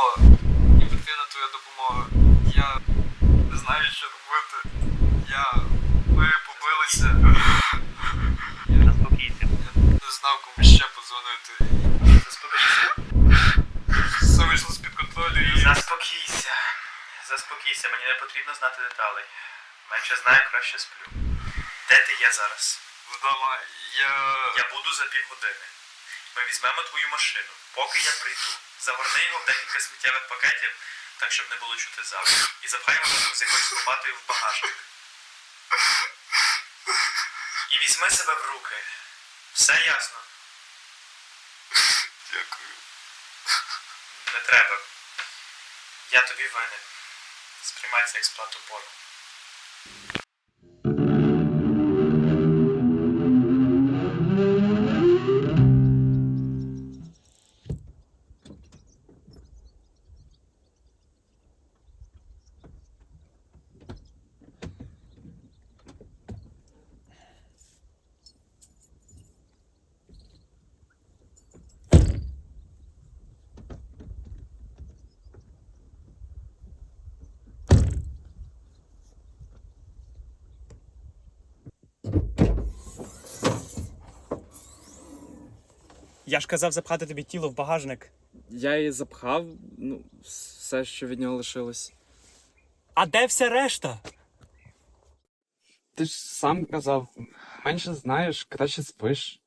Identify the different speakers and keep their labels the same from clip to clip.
Speaker 1: допомогло. І потрібна твоя допомога. Я не знаю, що робити. Я. Ми побилися. Я
Speaker 2: Заспокійся.
Speaker 1: не знав, кому ще подзвонити.
Speaker 2: Заспокійся.
Speaker 1: Все вийшло з-під контролю і.
Speaker 2: Заспокійся. Заспокійся, мені не потрібно знати деталей. Менше знаю, краще сплю. Де ти є зараз?
Speaker 1: Вдома я.
Speaker 2: Я буду за півгодини. Ми візьмемо твою машину, поки я прийду. Загорни його в декілька сміттєвих пакетів, так щоб не було чути запах. І запхаємо разом з якоюсь лопатою в багажник. І візьми себе в руки. Все ясно.
Speaker 1: Дякую.
Speaker 2: Не треба. Я тобі винен. Сприймай це як сплату боргу.
Speaker 3: Я ж казав запхати тобі тіло в багажник.
Speaker 4: Я її запхав, ну, все, що від нього лишилось.
Speaker 3: А де вся решта?
Speaker 4: Ти ж сам казав, менше знаєш, краще спиш.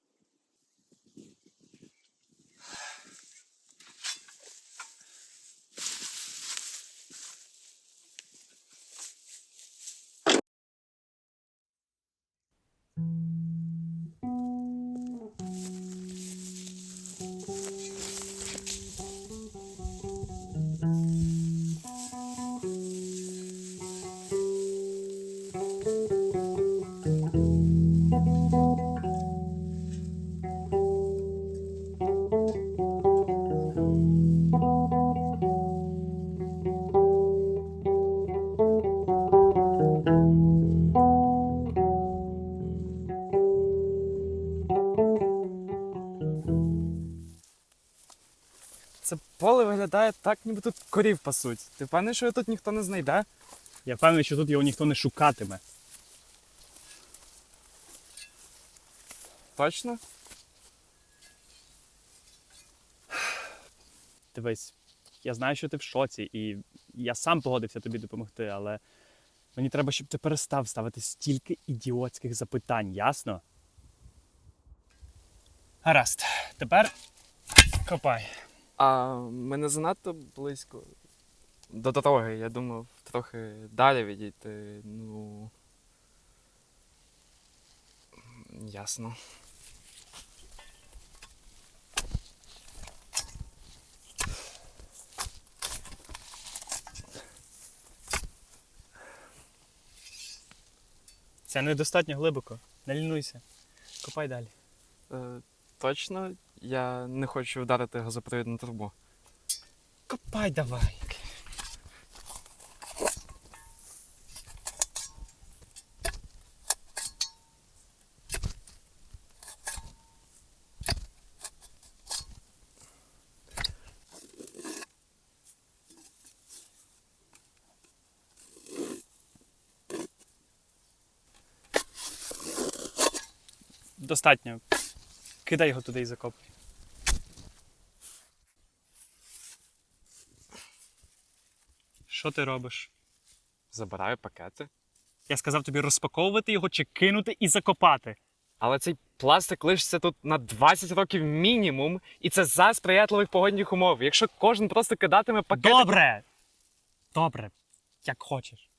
Speaker 4: Виглядає так, ніби тут корів пасуть. Ти певний, що його тут ніхто не знайде?
Speaker 3: Я впевнений, що тут його ніхто не шукатиме.
Speaker 4: Точно?
Speaker 3: Дивись, я знаю, що ти в шоці, і я сам погодився тобі допомогти, але мені треба, щоб ти перестав ставити стільки ідіотських запитань, ясно? Гаразд, тепер копай.
Speaker 4: А ми не занадто близько до дороги. Я думав трохи далі відійти. Ну. Ясно.
Speaker 3: Це недостатньо глибоко. Не лінуйся. Копай далі.
Speaker 4: Е, точно, я не хочу вдарити газопровідну трубу.
Speaker 3: Копай давай. Достатньо. Кидай його туди і закопуй. Що ти робиш?
Speaker 4: Забираю пакети.
Speaker 3: Я сказав тобі розпаковувати його чи кинути і закопати.
Speaker 4: Але цей пластик лишиться тут на 20 років мінімум, і це за сприятливих погодних умов. Якщо кожен просто кидатиме пакети.
Speaker 3: Добре! Добре, як хочеш.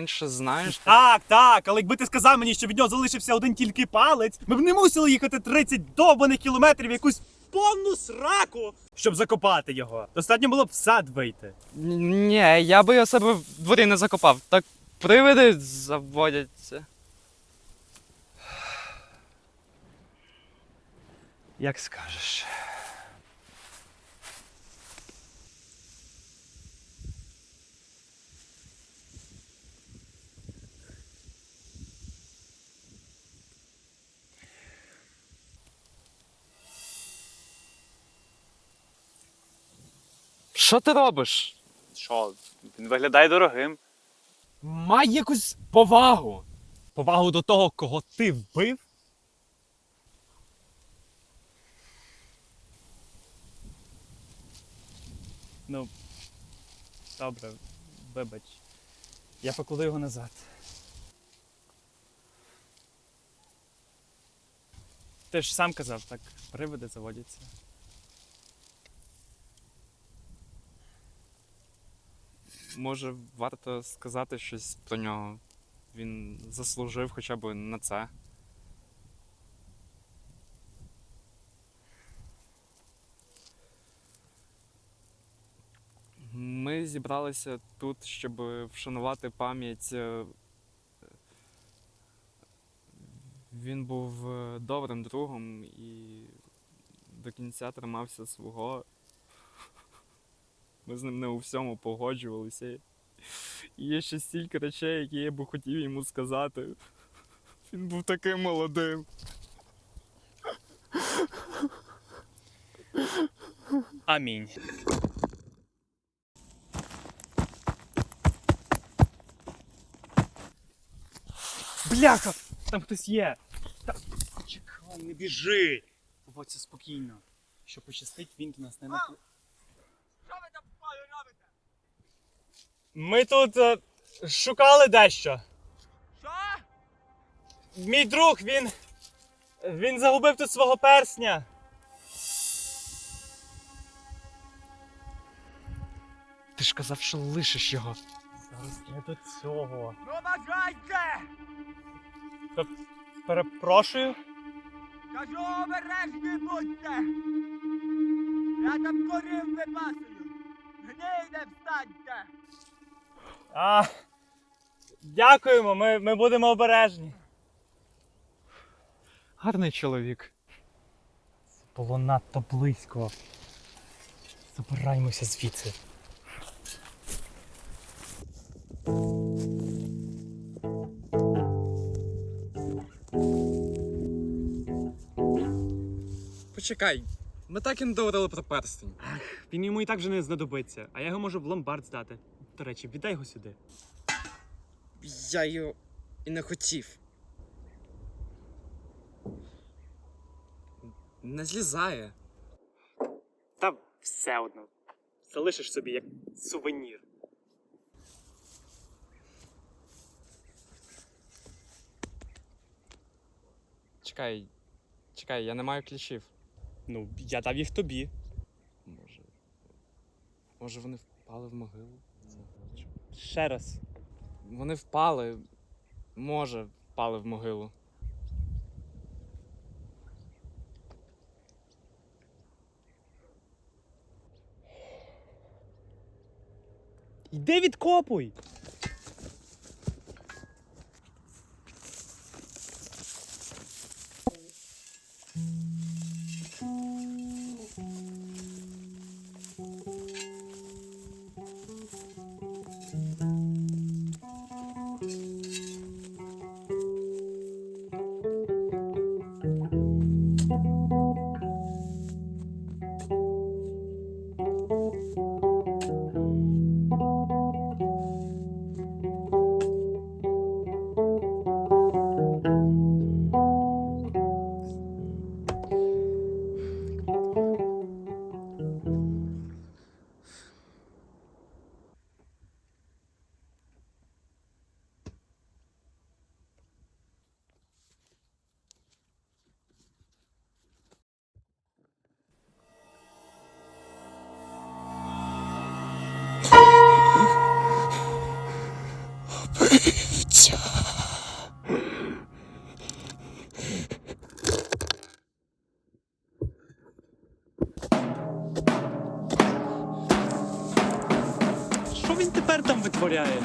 Speaker 4: Менше знаєш.
Speaker 3: Так, так, але якби ти сказав мені, що від нього залишився один тільки палець, ми б не мусили їхати 30 довбаних кілометрів в якусь повну сраку, щоб закопати його. Достатньо було б в сад вийти.
Speaker 4: Ні, я би його себе в дворі не закопав. Так привиди заводяться.
Speaker 3: Як скажеш.
Speaker 4: Що ти робиш?
Speaker 3: Що, він виглядає дорогим.
Speaker 4: Май якусь повагу.
Speaker 3: Повагу до того, кого ти вбив? Ну, добре, вибач. Я покладу його назад. Ти ж сам казав, так привиди заводяться.
Speaker 4: Може, варто сказати щось про нього. Він заслужив хоча б на це. Ми зібралися тут, щоб вшанувати пам'ять. е, Він був е, добрим другом і до кінця тримався свого. Ми з ним не у всьому погоджувалися. І є ще стільки речей, які я би хотів йому сказати. Він був таким молодим.
Speaker 3: Амінь. Бляха! Там хтось є. Та... Чекай, не біжи. Поводься спокійно. Що пощастить, він до нас не напу...
Speaker 5: Що ви там спали робите?
Speaker 3: Ми тут е, шукали дещо.
Speaker 5: Що?
Speaker 3: Мій друг, він. Він загубив тут свого персня.
Speaker 4: Ти ж казав, що лишиш його.
Speaker 3: Зараз не до цього.
Speaker 5: Бажайте!
Speaker 3: Перепрошую.
Speaker 5: Кажу, обережні будьте! Я там корів випасую! Гній не встаньте!
Speaker 3: А, дякуємо, ми, ми будемо обережні.
Speaker 4: Гарний чоловік.
Speaker 3: Це Було надто близько. Забираємося звідси.
Speaker 4: Почекай, ми так і не договорили про перстень.
Speaker 3: Він йому і так вже не знадобиться, а я його можу в ломбард здати. До речі, віддай його сюди.
Speaker 6: Я його і не хотів. Не злізає.
Speaker 3: Та все одно. Залишиш собі як сувенір.
Speaker 4: Чекай, чекай, я не маю ключів.
Speaker 3: Ну, я дав їх тобі.
Speaker 4: Може. Може вони впали в могилу?
Speaker 3: Ще раз.
Speaker 4: Вони впали. Може, впали в могилу.
Speaker 3: Йди відкопуй! Що він тепер там витворяє?